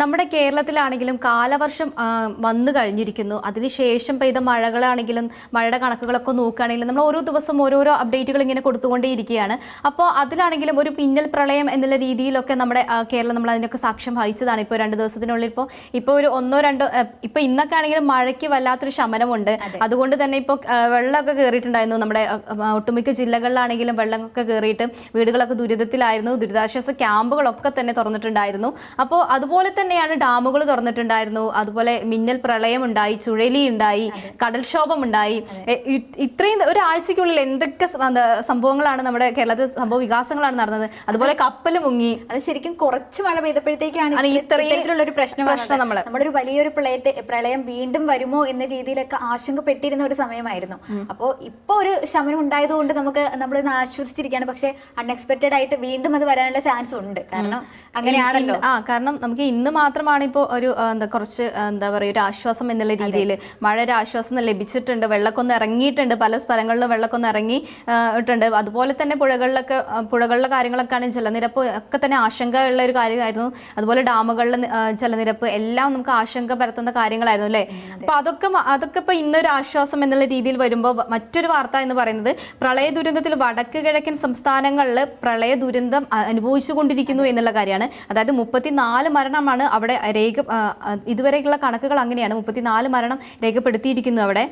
നമ്മുടെ കേരളത്തിലാണെങ്കിലും കാലവർഷം വന്നു കഴിഞ്ഞിരിക്കുന്നു. അതിനുശേഷം പെയ്ത മഴകളാണെങ്കിലും മഴയുടെ കണക്കുകളൊക്കെ നോക്കുകയാണെങ്കിലും നമ്മൾ ഓരോ ദിവസം ഓരോരോ അപ്ഡേറ്റുകൾ ഇങ്ങനെ കൊടുത്തുകൊണ്ടേയിരിക്കുകയാണ്. അപ്പോൾ അതിലാണെങ്കിലും ഒരു പിന്നൽ പ്രളയം എന്നുള്ള രീതിയിലൊക്കെ നമ്മുടെ കേരളം നമ്മൾ അതിനൊക്കെ സാക്ഷ്യം വഹിച്ചതാണ് ഇപ്പോൾ രണ്ട് ദിവസത്തിനുള്ളിൽ. ഇപ്പോൾ ഇപ്പോൾ ഒരു ഒന്നോ രണ്ടോ ഇപ്പോൾ ഇന്നൊക്കെ ആണെങ്കിലും മഴയ്ക്ക് വല്ലാത്തൊരു ശമനമുണ്ട്. അതുകൊണ്ട് തന്നെ ഇപ്പോൾ വെള്ളമൊക്കെ കയറിയിട്ടുണ്ടായിരുന്നു നമ്മുടെ ഒട്ടുമിക്ക ജില്ലകളിലാണെങ്കിലും വെള്ളമൊക്കെ കയറിയിട്ട് വീടുകളൊക്കെ ദുരിതത്തിലായിരുന്നു. ദുരിതാശ്വാസ ക്യാമ്പുകളൊക്കെ തന്നെ തുറന്നിട്ടുണ്ടായിരുന്നു. അപ്പോൾ അതുപോലെ തന്നെയാണ് ഡാമുകൾ തുറന്നിട്ടുണ്ടായിരുന്നു. അതുപോലെ മിന്നൽ പ്രളയം ഉണ്ടായി ചുഴലി ഉണ്ടായി കടൽക്ഷോഭം ഉണ്ടായി. ഇത്രയും ഒരാഴ്ചക്കുള്ളിൽ എന്തൊക്കെ സംഭവങ്ങളാണ് നമ്മുടെ കേരളത്തിൽ സംഭവ വികാസങ്ങളാണ് നടന്നത്? അതുപോലെ കപ്പൽ മുങ്ങി. അത് ശരിക്കും കുറച്ച് മഴ പെയ്തപ്പോഴത്തേക്കാണ് ഇത്രയും ഇത്തരത്തിലുള്ള ഒരു പ്രശ്നം പ്രശ്നം നമ്മൾ നമ്മുടെ ഒരു വലിയൊരു പ്രളയത്തെ പ്രളയം വീണ്ടും വരുമോ എന്ന രീതിയിലൊക്കെ ആശങ്കപ്പെട്ടിരുന്ന ഒരു സമയമായിരുന്നു. അപ്പോൾ ഇപ്പോൾ ഒരു ശമനം ഉണ്ടായതുകൊണ്ട് നമുക്ക് നമ്മൾ ആശ്വസിച്ചിരിക്കുകയാണ്. പക്ഷേ അൺഎക്സ്പെക്റ്റഡ് ആയിട്ട് വീണ്ടും അത് വരാനുള്ള ചാൻസ് ഉണ്ട്. കാരണം അങ്ങനെയാണല്ലോ. ആ കാരണം നമുക്ക് ഇന്ന് മാത്രമാണ് ഇപ്പോൾ ഒരു എന്താ കുറച്ച് എന്താ പറയുക ഒരു ആശ്വാസം എന്നുള്ള രീതിയിൽ മഴ ഒരു ആശ്വാസം ലഭിച്ചിട്ടുണ്ട്. വെള്ളക്കൊന്ന് ഇറങ്ങിയിട്ടുണ്ട്. പല സ്ഥലങ്ങളിലും വെള്ളക്കൊന്ന് ഇറങ്ങി ഇട്ടുണ്ട്. അതുപോലെ തന്നെ പുഴകളിലൊക്കെ പുഴകളിലെ കാര്യങ്ങളൊക്കെയാണ് ജലനിരപ്പ് ഒക്കെ തന്നെ ആശങ്കയുള്ള ഒരു കാര്യമായിരുന്നു. അതുപോലെ ഡാമുകളിലെ ജലനിരപ്പ് എല്ലാം നമുക്ക് ആശങ്ക പരത്തുന്ന കാര്യങ്ങളായിരുന്നു അല്ലേ? അപ്പോൾ അതൊക്കെ അതൊക്കെ ഇപ്പോൾ ഇന്നൊരു ആശ്വാസം എന്നുള്ള രീതിയിൽ വരുമ്പോൾ മറ്റൊരു വാർത്ത എന്ന് പറയുന്നത് പ്രളയ ദുരന്തത്തിൽ വടക്ക് കിഴക്കൻ സംസ്ഥാനങ്ങളിൽ പ്രളയ ദുരന്തം അനുഭവിച്ചുകൊണ്ടിരിക്കുന്നു എന്നുള്ള കാര്യമാണ്. അതായത് മുപ്പത്തിനാല് മരണമാണ് അവിടെ രേഖ ഇതുവരെയുള്ള കണക്കുകൾ അങ്ങനെയാണ്. മുപ്പത്തിനാല് മരണം രേഖപ്പെടുത്തിയിരിക്കുന്നു അവിടെ.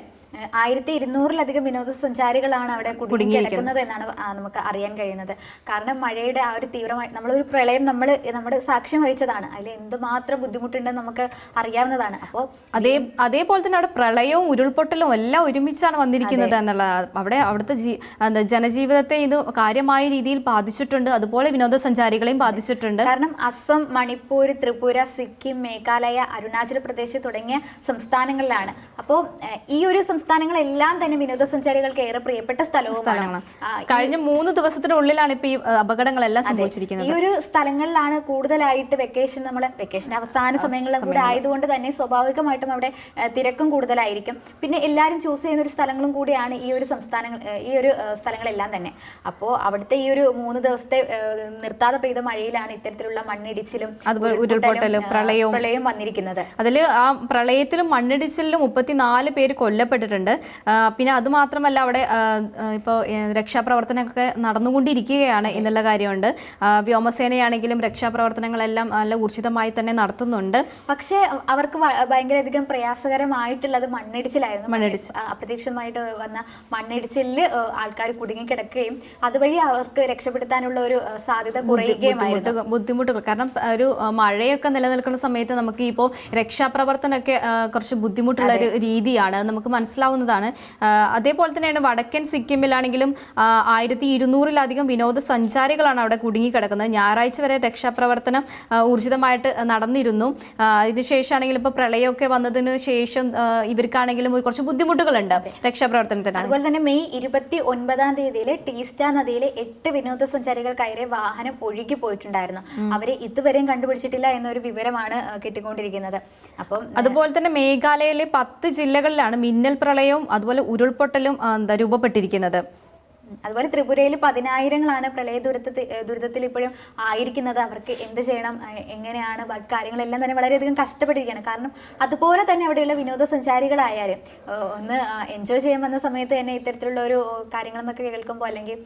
ആയിരത്തി ഇരുന്നൂറിലധികം വിനോദസഞ്ചാരികളാണ് അവിടെ കുടുങ്ങിയിരിക്കുന്നത്. എന്നാണ് നമുക്ക് അറിയാൻ കഴിയുന്നത്. കാരണം മഴയുടെ ആ ഒരു തീവ്രമായി നമ്മളൊരു പ്രളയം നമ്മൾ നമ്മുടെ സാക്ഷ്യം വഹിച്ചതാണ്. അതിൽ എന്തുമാത്രം ബുദ്ധിമുട്ടുണ്ടെന്ന് നമുക്ക് അറിയാവുന്നതാണ്. അപ്പോൾ അതേ അതേപോലെ തന്നെ അവിടെ പ്രളയവും ഉരുൾപൊട്ടലും എല്ലാം ഒരുമിച്ചാണ് വന്നിരിക്കുന്നത് എന്നുള്ളതാണ്. അവിടെ അവിടുത്തെ ജീ എന്താ ജനജീവിതത്തെ ഇത് കാര്യമായ രീതിയിൽ ബാധിച്ചിട്ടുണ്ട്. അതുപോലെ വിനോദസഞ്ചാരികളെയും ബാധിച്ചിട്ടുണ്ട്. കാരണം അസം മണിപ്പൂർ ത്രിപുര സിക്കിം മേഘാലയ അരുണാചൽ പ്രദേശ് തുടങ്ങിയ സംസ്ഥാനങ്ങളിലാണ്. അപ്പോൾ ഈ ഒരു സംസ്ഥാനങ്ങളെല്ലാം തന്നെ വിനോദസഞ്ചാരികൾക്ക് ഏറെ പ്രിയപ്പെട്ട സ്ഥലവുമാണ്. കഴിഞ്ഞ മൂന്ന് ദിവസത്തിനുള്ളിലാണ് ഇപ്പൊ ഈ അപകടങ്ങളെല്ലാം സംഭവിച്ചിരിക്കുന്നത്. ഈ ഒരു സ്ഥലങ്ങളിലാണ് കൂടുതലായിട്ട് വെക്കേഷൻ നമ്മൾ വെക്കേഷൻ അവസാന സമയങ്ങളിലും കൂടെ ആയതുകൊണ്ട് തന്നെ സ്വാഭാവികമായിട്ടും അവിടെ തിരക്കും കൂടുതലായിരിക്കും. പിന്നെ എല്ലാവരും ചൂസ് ചെയ്യുന്ന ഒരു സ്ഥലങ്ങളും കൂടിയാണ് ഈ ഒരു സംസ്ഥാനങ്ങൾ ഈ ഒരു സ്ഥലങ്ങളെല്ലാം തന്നെ. അപ്പോൾ അവിടുത്തെ ഈ ഒരു മൂന്ന് ദിവസത്തെ നിർത്താതെ പെയ്ത മഴയിലാണ് ഇത്തരത്തിലുള്ള മണ്ണിടിച്ചിലും അതുപോലെ ഉരുൾപൊട്ടലും, ഉരുൾപൊട്ടലും, പ്രളയവും. പ്രളയവും വന്നിരിക്കുന്നത്. അതിൽ ആ പ്രളയത്തിലും മണ്ണിടിച്ചിലിലും മുപ്പത്തിനാല് പേര് കൊല്ലപ്പെട്ടിട്ടുണ്ട്. ആ, പിന്നെ അതുമാത്രമല്ല അവിടെ ഇപ്പോൾ രക്ഷാപ്രവർത്തനമൊക്കെ നടന്നുകൊണ്ടിരിക്കുകയാണ് എന്നുള്ള കാര്യമുണ്ട്. വ്യോമസേനയാണെങ്കിലും രക്ഷാപ്രവർത്തനങ്ങളെല്ലാം നല്ല ഊർജിതമായി തന്നെ നടത്തുന്നുണ്ട്. പക്ഷേ അവർക്ക് ഭയങ്കരധികം പ്രയാസകരമായിട്ടുള്ളത് മണ്ണിടിച്ചിലായിരുന്നു. മണ്ണിടിച്ച് അപ്രതീക്ഷിതമായിട്ട് വന്ന മണ്ണിടിച്ചിലിൽ ആൾക്കാർ കുടുങ്ങിക്കിടക്കുകയും അതുവഴി അവർക്ക് രക്ഷപ്പെടുത്താനുള്ള ഒരു സാധ്യത കുറയുകയും ബുദ്ധിമുട്ടുകൾ കാരണം ഒരു മഴയൊക്കെ നിലനിൽക്കുന്ന സമയത്ത് നമുക്ക് ഇപ്പോൾ രക്ഷാപ്രവർത്തനമൊക്കെ കുറച്ച് ബുദ്ധിമുട്ടുള്ള ഒരു രീതിയാണ്. നമുക്ക് നമുക്ക് മനസ്സിലാവുന്നതാണ്. അതേപോലെ തന്നെയാണ് വടക്കൻ സിക്കിമിലാണെങ്കിലും ആയിരത്തി ഇരുന്നൂറിലധികം വിനോദസഞ്ചാരികളാണ് അവിടെ കുടുങ്ങിക്കിടക്കുന്നത്. ഞായറാഴ്ച വരെ രക്ഷാപ്രവർത്തനം ഊർജിതമായിട്ട് നടന്നിരുന്നു. അതിനുശേഷമാണെങ്കിലും ഇപ്പോൾ പ്രളയമൊക്കെ വന്നതിന് ശേഷം ഇവർക്കാണെങ്കിലും കുറച്ച് ബുദ്ധിമുട്ടുകളുണ്ട് രക്ഷാപ്രവർത്തനത്തിന്. അതുപോലെ തന്നെ മെയ് ഇരുപത്തി ഒൻപതാം തീയതിയിൽ ടീസ്റ്റ നദിയിലെ എട്ട് വിനോദസഞ്ചാരികൾ കയറിയ വാഹനം ഒഴുകി പോയിട്ടുണ്ടായിരുന്നു. അവരെ ഇതുവരെയും കണ്ടുപിടിച്ചിട്ടില്ല എന്നൊരു വിവരമാണ് കിട്ടിക്കൊണ്ടിരിക്കുന്നത്. അപ്പം അതുപോലെ തന്നെ മേഘാലയയിലെ പത്ത് ജില്ലകളിലാണ് മിന്നൽ പ്രളയവും അതുപോലെ ഉരുൾപൊട്ടലും രൂപപ്പെട്ടിരിക്കുന്നത്. അതുപോലെ ത്രിപുരയിൽ പതിനായിരങ്ങളാണ് പ്രളയ ദുരിതത്തിൽ ദുരിതത്തിൽ ഇപ്പോഴും ആയിരിക്കുന്നത്. അവർക്ക് എന്ത് ചെയ്യണം? എങ്ങനെയാണ്? കാര്യങ്ങളെല്ലാം തന്നെ വളരെയധികം കഷ്ടപ്പെട്ടിരിക്കുകയാണ്. കാരണം അതുപോലെ തന്നെ അവിടെയുള്ള വിനോദസഞ്ചാരികളായാലും ഒന്ന് എൻജോയ് ചെയ്യാൻ വന്ന സമയത്ത് തന്നെ ഇത്തരത്തിലുള്ള ഒരു കാര്യങ്ങളെന്നൊക്കെ കേൾക്കുമ്പോൾ അല്ലെങ്കിൽ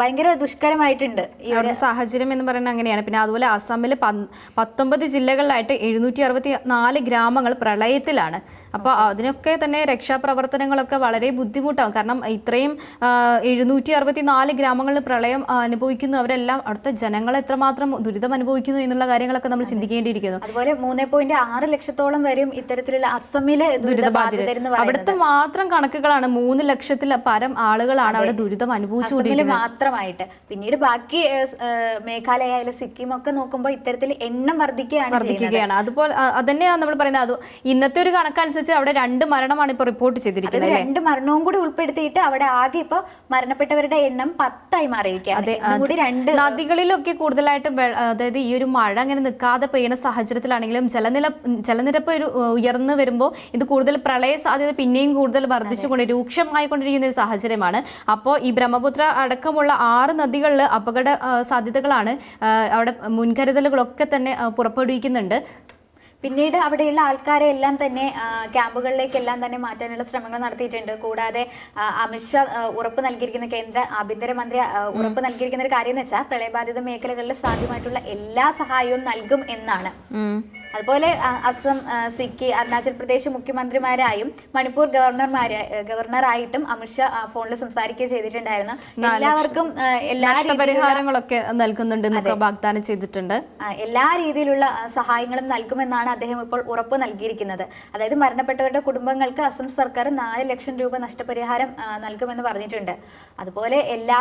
ഭയങ്കര ദുഷ്കരമായിട്ടുണ്ട് ഈ ഒരു സാഹചര്യം എന്ന് പറയുന്നത് അങ്ങനെയാണ്. പിന്നെ അതുപോലെ അസമിൽ പത്തൊമ്പത് ജില്ലകളിലായിട്ട് എഴുന്നൂറ്റി അറുപത്തി നാല് ഗ്രാമങ്ങൾ പ്രളയത്തിലാണ്. അപ്പോൾ അതിനൊക്കെ തന്നെ രക്ഷാപ്രവർത്തനങ്ങളൊക്കെ വളരെ ബുദ്ധിമുട്ടാകും. കാരണം ഇത്രയും എഴുന്നൂറ്റി അറുപത്തി നാല് ഗ്രാമങ്ങളിൽ പ്രളയം അനുഭവിക്കുന്നവരെല്ലാം അടുത്ത അവരെല്ലാം അവിടുത്തെ ജനങ്ങൾ എത്രമാത്രം ദുരിതം അനുഭവിക്കുന്നു എന്നുള്ള കാര്യങ്ങളൊക്കെ നമ്മൾ ചിന്തിക്കേണ്ടിയിരിക്കുന്നു. അതുപോലെ മൂന്ന് പോയിന്റ് ആറ് ലക്ഷത്തോളം വരും ഇത്തരത്തിലുള്ള അസമിലെ പറയുന്നത്. അവിടുത്തെ മാത്രം കണക്കുകളാണ്. മൂന്ന് ലക്ഷത്തിൽ പരം ആളുകളാണ് അവിടെ ദുരിതം അനുഭവിച്ചുകൊണ്ടിരിക്കുന്നത്. മാത്രമായിട്ട്. പിന്നീട് ബാക്കി മേഘാലയ സിക്കിം ഒക്കെ നോക്കുമ്പോൾ ഇത്തരത്തിൽ എണ്ണം വർദ്ധിക്കുകയാണ് വർദ്ധിക്കുകയാണ്. അതുപോലെ അതന്നെയാണ് നമ്മൾ പറയുന്നത്. അത് ഇന്നത്തെ ഒരു കണക്കനുസരിച്ച് അവിടെ രണ്ട് മരണമാണ് ഇപ്പോൾ റിപ്പോർട്ട് ചെയ്തിരിക്കുന്നത് രണ്ട് മരണവും കൂടി ഉൾപ്പെടുത്തിയിട്ട് അവിടെ ആകെ ഇപ്പോൾ മരണപ്പെട്ടവരുടെ എണ്ണം പത്തായി മാറിയിരിക്കുകയാണ്. നദികളിലൊക്കെ കൂടുതലായിട്ട് അതായത് ഈ ഒരു മഴ അങ്ങനെ നിൽക്കാതെ പെയ്യുന്ന സാഹചര്യത്തിലാണെങ്കിലും ജലനില ജലനിരപ്പ് ഒരു ഉയർന്നു വരുമ്പോൾ ഇത് കൂടുതൽ പ്രളയ സാധ്യത പിന്നെയും കൂടുതൽ വർദ്ധിച്ചുകൊണ്ട് രൂക്ഷമായി കൊണ്ടിരിക്കുന്ന ഒരു സാഹചര്യമാണ്. അപ്പോൾ ഈ ബ്രഹ്മപുത്ര അടക്കമുള്ള ആറ് നദികളിൽ അപകട സാധ്യതകളാണ് അവിടെ മുൻകരുതലുകളൊക്കെ തന്നെ പുറപ്പെടുവിക്കുന്നുണ്ട്. പിന്നീട് അവിടെയുള്ള ആൾക്കാരെ എല്ലാം തന്നെ ക്യാമ്പുകളിലേക്കെല്ലാം തന്നെ മാറ്റാനുള്ള ശ്രമങ്ങൾ നടത്തിയിട്ടുണ്ട്. കൂടാതെ അമിത്ഷാ ഉറപ്പ് നൽകിയിരിക്കുന്ന കേന്ദ്ര ആഭ്യന്തരമന്ത്രി ഉറപ്പ് നൽകിയിരിക്കുന്ന ഒരു കാര്യം എന്ന് വെച്ചാൽ പ്രളയബാധിത മേഖലകളിൽ സാധ്യമായിട്ടുള്ള എല്ലാ സഹായവും നൽകും എന്നാണ്. അതുപോലെ അസം സിക്കി അരുണാചൽ പ്രദേശ് മുഖ്യമന്ത്രിമാരായും മണിപ്പൂർ ഗവർണർമാരെ ഗവർണറായിട്ടും അമിത്ഷാ ഫോണിൽ സംസാരിക്കുകയും ചെയ്തിട്ടുണ്ടായിരുന്നു. എല്ലാവർക്കും എല്ലാ നഷ്ടപരിഹാരങ്ങളൊക്കെ നൽകുന്നുണ്ട് വാഗ്ദാനം ചെയ്തിട്ടുണ്ട്. എല്ലാ രീതിയിലുള്ള സഹായങ്ങളും നൽകുമെന്നാണ് അദ്ദേഹം ഇപ്പോൾ ഉറപ്പ് നൽകിയിരിക്കുന്നത്. അതായത് മരണപ്പെട്ടവരുടെ കുടുംബങ്ങൾക്ക് അസം സർക്കാർ നാല് ലക്ഷം രൂപ നഷ്ടപരിഹാരം നൽകുമെന്ന് പറഞ്ഞിട്ടുണ്ട്. അതുപോലെ എല്ലാ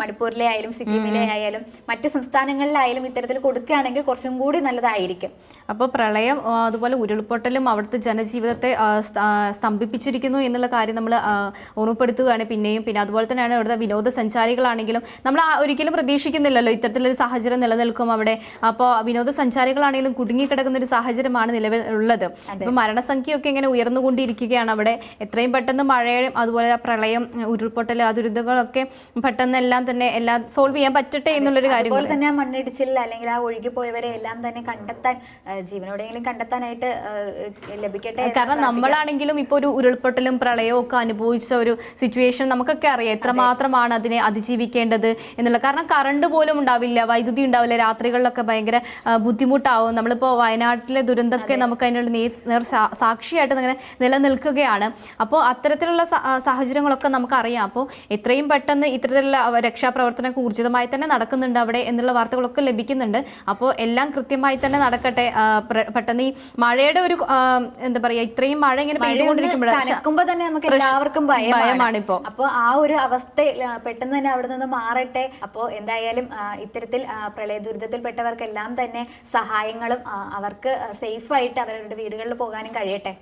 മണിപ്പൂരിലെ ആയാലും സിക്കിമിലെ ആയാലും മറ്റ് സംസ്ഥാനങ്ങളിലായാലും ഇത്തരത്തിൽ കൊടുക്കുകയാണെങ്കിൽ കുറച്ചും കൂടി നല്ലതായിരിക്കും. അപ്പോൾ പ്രളയം അതുപോലെ ഉരുൾപൊട്ടലും അവിടുത്തെ ജനജീവിതത്തെ സ്തംഭിപ്പിച്ചിരിക്കുന്നു എന്നുള്ള കാര്യം നമ്മൾ ഓർമ്മപ്പെടുത്തുകയാണ് പിന്നെയും. പിന്നെ അതുപോലെ തന്നെയാണ് ഇവിടുത്തെ വിനോദസഞ്ചാരികളാണെങ്കിലും നമ്മൾ ഒരിക്കലും പ്രതീക്ഷിക്കുന്നില്ലല്ലോ ഇത്തരത്തിലൊരു സാഹചര്യം നിലനിൽക്കും അവിടെ. അപ്പോൾ വിനോദസഞ്ചാരികളാണെങ്കിലും കുടുങ്ങിക്കിടക്കുന്ന ഒരു സാഹചര്യമാണ് നിലവിൽ ഉള്ളത്. മരണസംഖ്യയൊക്കെ ഇങ്ങനെ ഉയർന്നുകൊണ്ടിരിക്കുകയാണ് അവിടെ. എത്രയും പെട്ടെന്ന് മഴയും അതുപോലെ പ്രളയം ഉരുൾപൊട്ടൽ ആ ദുരിതങ്ങളൊക്കെ പെട്ടെന്ന് എല്ലാം തന്നെ എല്ലാം സോൾവ് ചെയ്യാൻ പറ്റട്ടെ എന്നുള്ളൊരു കാര്യം അതുപോലെ തന്നെ ആ മണ്ണിടിച്ചിൽ അല്ലെങ്കിൽ ആ ഒഴുകിപ്പോയവരെ എല്ലാം തന്നെ കണ്ടെത്താൻ ജീവനോടെങ്കിലും കണ്ടെത്താനായിട്ട് ലഭിക്കട്ടെ കാരണം നമ്മളാണെങ്കിലും ഇപ്പോൾ ഒരു ഉരുൾപൊട്ടലും പ്രളയവും ഒക്കെ അനുഭവിച്ച ഒരു സിറ്റുവേഷൻ നമുക്കൊക്കെ അറിയാം. എത്രമാത്രമാണ് അതിനെ അതിജീവിക്കേണ്ടത് എന്നുള്ള കാരണം കറണ്ട് പോലും ഉണ്ടാവില്ല വൈദ്യുതി ഉണ്ടാവില്ല രാത്രികളിലൊക്കെ ഭയങ്കര ബുദ്ധിമുട്ടാവും. നമ്മളിപ്പോൾ വയനാട്ടിലെ ദുരന്തമൊക്കെ നമുക്ക് അതിനുള്ള നേർ നേർ സാക്ഷിയായിട്ട് അങ്ങനെ നിലനിൽക്കുകയാണ്. അപ്പോൾ അത്തരത്തിലുള്ള സാഹചര്യങ്ങളൊക്കെ നമുക്കറിയാം. അപ്പോൾ എത്രയും പെട്ടെന്ന് ഇത്തരത്തിലുള്ള രക്ഷാപ്രവർത്തനം രക്ഷാപ്രവർത്തനമൊക്കെ ഊർജിതമായി തന്നെ നടക്കുന്നുണ്ട് അവിടെ എന്നുള്ള വാർത്തകളൊക്കെ ലഭിക്കുന്നുണ്ട്. അപ്പോൾ എല്ലാം കൃത്യമായി തന്നെ നടക്കട്ടെ. പെട്ടെന്ന് ഈ മഴയുടെ ഒരു എന്താ പറയാ ഇത്രയും മഴ ഇങ്ങനെ പെയ്തുകൊണ്ടിരിക്കുമ്പോഴാണ് എല്ലാവർക്കും ഭയമാണ്. ഭയമാണിപ്പോ. അപ്പൊ ആ ഒരു അവസ്ഥ പെട്ടെന്ന് തന്നെ അവിടെ നിന്ന് മാറട്ടെ. അപ്പോൾ എന്തായാലും ഇത്തരത്തിൽ പ്രളയ ദുരിതത്തിൽപ്പെട്ടവർക്കെല്ലാം തന്നെ സഹായങ്ങളും അവർക്ക് സേഫായിട്ട് അവരുടെ വീടുകളിൽ പോകാനും കഴിയട്ടെ.